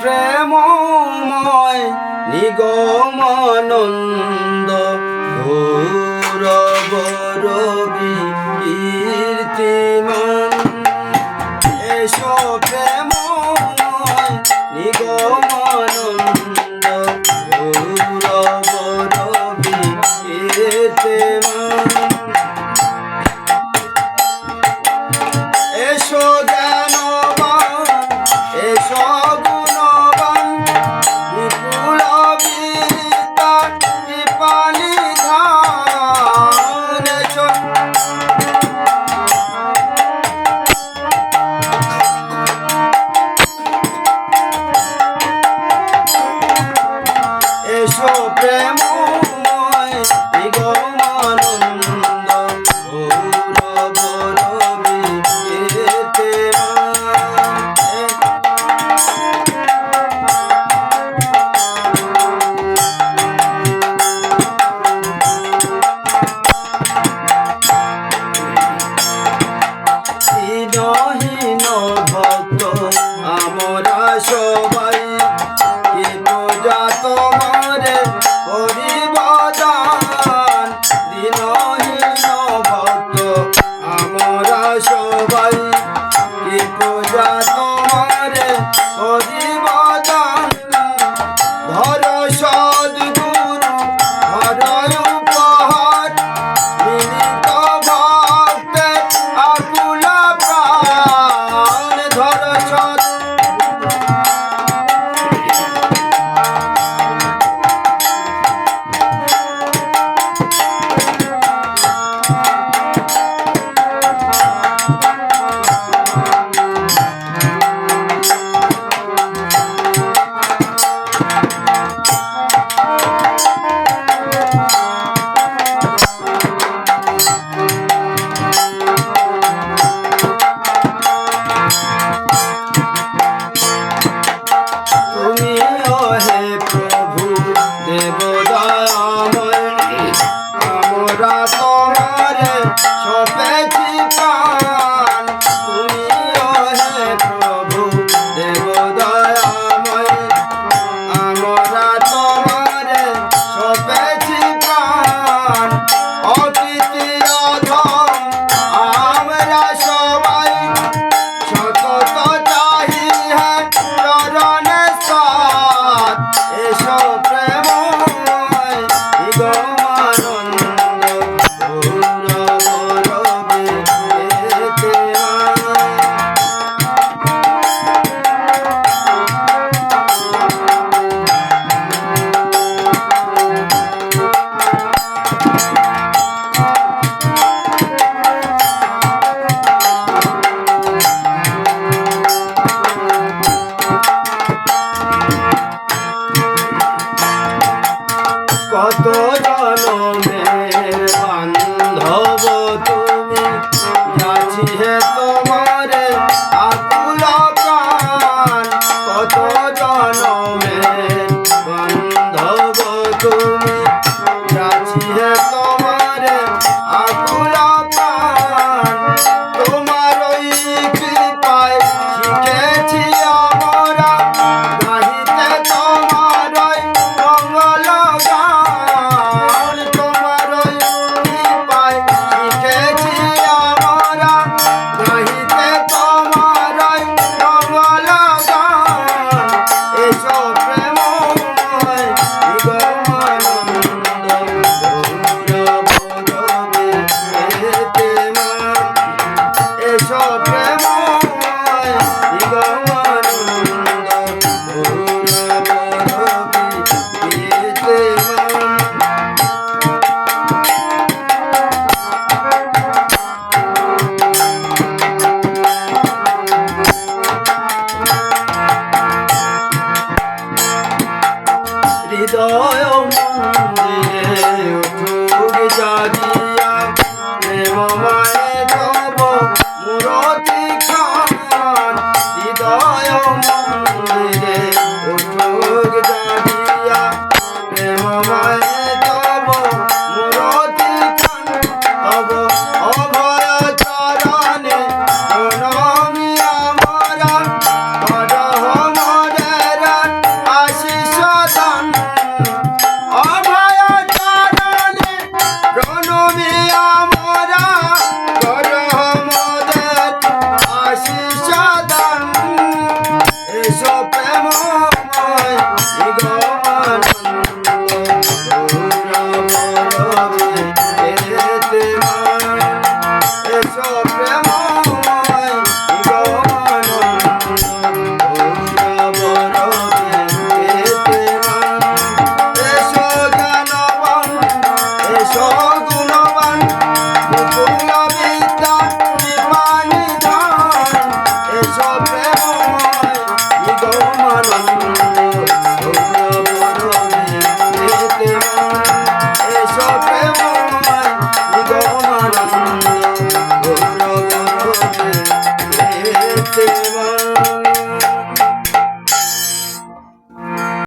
প্রেমময় নিগমানন্দ গৌরব রবি কীর্তিমান প্রেম হৃদয় মন্দিরে উঠুক জাগিয়া প্রেম মায়ে তব মুরতি খান হৃদয় মন্দিরে Thank.